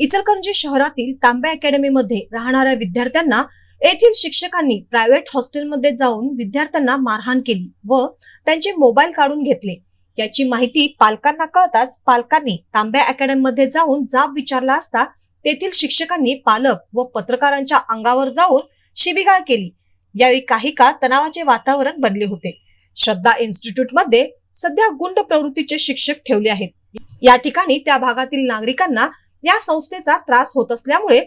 इचलकरंजी शहरातील तांबे अकॅडमीमध्ये राहणाऱ्या विद्यार्थ्यांना येथील शिक्षकांनी प्रायव्हेट हॉस्टेलमध्ये जाऊन विद्यार्थ्यांना मारहाण केली व त्यांचे मोबाईल काढून घेतले. याची माहिती पालकांना कळताच पालकांनी तांब्या अकॅडमीमध्ये जाऊन जाब विचारला असता तेथील शिक्षकांनी पालक व पत्रकारांच्या अंगावर जाऊन शिबिगाळ केली. यावेळी काही काळ तणावाचे वातावरण बनले होते. श्रद्धा इन्स्टिट्यूटमध्ये सध्या गुंड प्रवृत्तीचे शिक्षक ठेवले आहेत. या ठिकाणी त्या भागातील नागरिकांना या संस्थेचा त्रास होत असल्यामुळे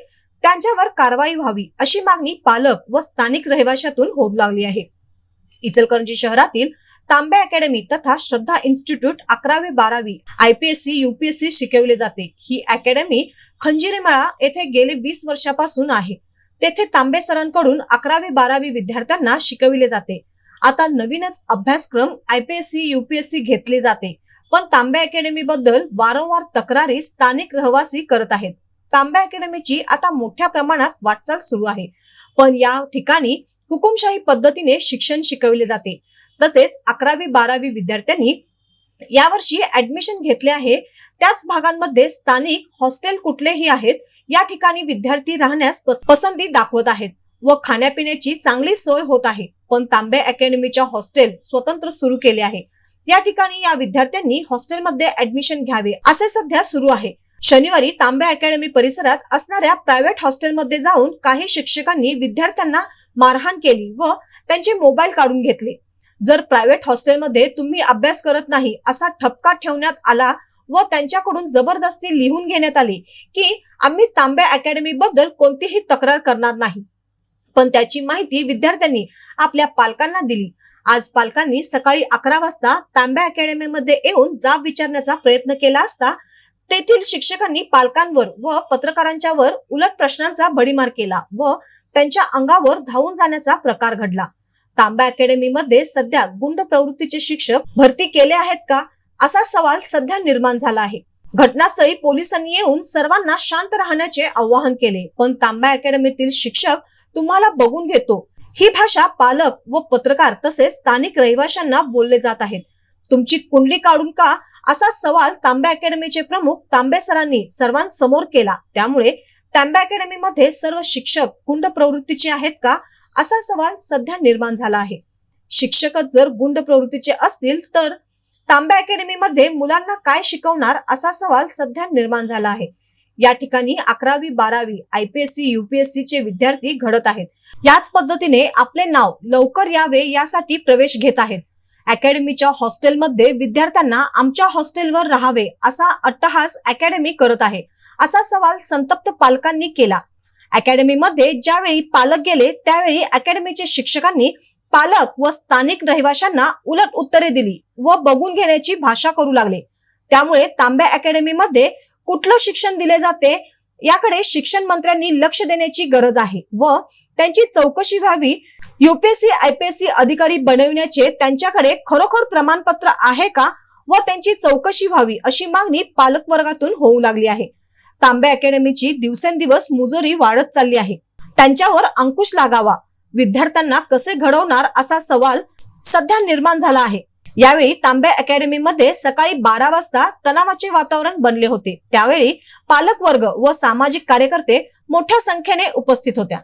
त्यांच्यावर कारवाई व्हावी अशी मागणी पालक व स्थानिक रहिवाशातून होऊ लागली आहे. इचलकरंजी शहरातील तांबे अकॅडमी तथा श्रद्धा इन्स्टिट्यूट अकरावी बारावी आयपीएससी युपीएससी शिकवले जाते. ही अकॅडमी खंजिरीमाळा येथे गेले वीस वर्षापासून आहे. तेथे तांबे सरांकडून अकरावी बारावी विद्यार्थ्यांना शिकविले जाते. आता नवीनच अभ्यासक्रम आयपीएससी युपीएससी घेतले जाते. पण तांबे अकॅडमी बद्दल वारंवार तक्रारी स्थानिक रहिवासी करत आहेत. तांबे अकॅडमीची आता मोठ्या प्रमाणात वाटचाल सुरू आहे. पण या ठिकाणी हुकुमशाही पद्धतीने शिक्षण शिकवले जाते. तसेच अकरावी बारावी विद्यार्थ्यांनी यावर्षी ऍडमिशन घेतले आहे. त्याच भागांमध्ये स्थानिक हॉस्टेल कुठलेही आहेत या ठिकाणी विद्यार्थी राहण्यास पसंती दाखवत आहेत व खाण्यापिण्याची चांगली सोय होत आहे. पण तांबे अकॅडमीच्या हॉस्टेल स्वतंत्र सुरू केले आहे. या ठिकाणी या विद्यार्थ्यांनी हॉस्टेलमध्ये ऍडमिशन घ्यावे असे सध्या सुरू आहे. शनिवारी तांबे अकॅडमी परिसरात असणाऱ्या प्रायव्हेट हॉस्टेलमध्ये जाऊन काही शिक्षकांनी विद्यार्थ्यांना मारहाण केली व त्यांचे मोबाईल काढून घेतले. जर प्रायव्हेट हॉस्टेलमध्ये तुम्ही अभ्यास करत नाही असा ठपका ठेवण्यात आला व त्यांच्याकडून जबरदस्ती लिहून घेण्यात आली की आम्ही तांबे अकॅडमी बद्दल कोणतीही तक्रार करणार नाही. पण त्याची माहिती विद्यार्थ्यांनी आपल्या पालकांना दिली. आज पालकांनी सकाळी अकरा वाजता तांब्या अकॅडमीमध्ये येऊन जाब विचारण्याचा प्रयत्न केला असता तेथील शिक्षकांनी पालकांवर व पत्रकारांच्या वर उलट प्रश्नांचा भडीमार केला व त्यांच्या अंगावर धावून जाण्याचा प्रकार घडला. तांब्या अकॅडमीमध्ये सध्या गुंड प्रवृत्तीचे शिक्षक भरती केले आहेत का? असा सवाल सध्या निर्माण झाला आहे. घटनास्थळी पोलिसांनी येऊन सर्वांना शांत राहण्याचे आवाहन केले. पण तांब्या अकॅडमीतील शिक्षक तुम्हाला बघून घेतो. ही भाषा पालक व पत्रकार तसेच स्थानिक रहिवाशांना बोलले जात आहेत. तुमची कुंडली काढून का? असा सवाल तांबे अकॅडमीचे प्रमुख तांबे सरांनी सर्वांसमोर केला. त्यामुळे तांबे अकॅडमीमध्ये सर्व शिक्षक गुंड प्रवृत्तीचे आहेत का? असा सवाल सध्या निर्माण झाला आहे. शिक्षकच जर गुंड प्रवृत्तीचे असतील तर तांबे अकॅडमीमध्ये मुलांना काय शिकवणार असा सवाल सध्या निर्माण झाला आहे. या ठिकाणी अकरावी बारावी आयपीएससी युपीएससी चे विद्यार्थी घडत आहेत. याच पद्धतीने आपले नाव लवकर यावे यासाठी प्रवेश घेत आहेत. अकॅडमीच्या हॉस्टेलमध्ये विद्यार्थ्यांना आमच्या हॉस्टेलवर राहावे असा अट्टहास अकॅडमी करत आहे. असा सवाल संतप्त पालकांनी केला. अकॅडमीमध्ये ज्यावेळी पालक गेले त्यावेळी अकॅडमीचे शिक्षकांनी पालक व स्थानिक रहिवाशांना उलट उत्तरे दिली व बघून घेण्याची भाषा करू लागले. त्यामुळे तांबे अकॅडमीमध्ये कुठलं शिक्षण दिले जाते याकडे शिक्षण मंत्र्यांनी लक्ष देण्याची गरज आहे व त्यांची चौकशी व्हावी. युपीएससी आयपीएससी अधिकारी बनविण्याचे त्यांच्याकडे खरोखर प्रमाणपत्र आहे का व त्यांची चौकशी व्हावी अशी मागणी पालक वर्गातून होऊ लागली आहे. तांबे अकॅडमीची दिवसेंदिवस मुजोरी वाढत चालली आहे. त्यांच्यावर अंकुश लागावा. विद्यार्थ्यांना कसे घडवणार असा सवाल सध्या निर्माण झाला आहे. यावेळी तांबे अकॅडमीमध्ये सकाळी बारा वाजता तणावाचे वातावरण बनले होते. त्यावेळी पालकवर्ग व सामाजिक कार्यकर्ते मोठ्या संख्येने उपस्थित होत्या.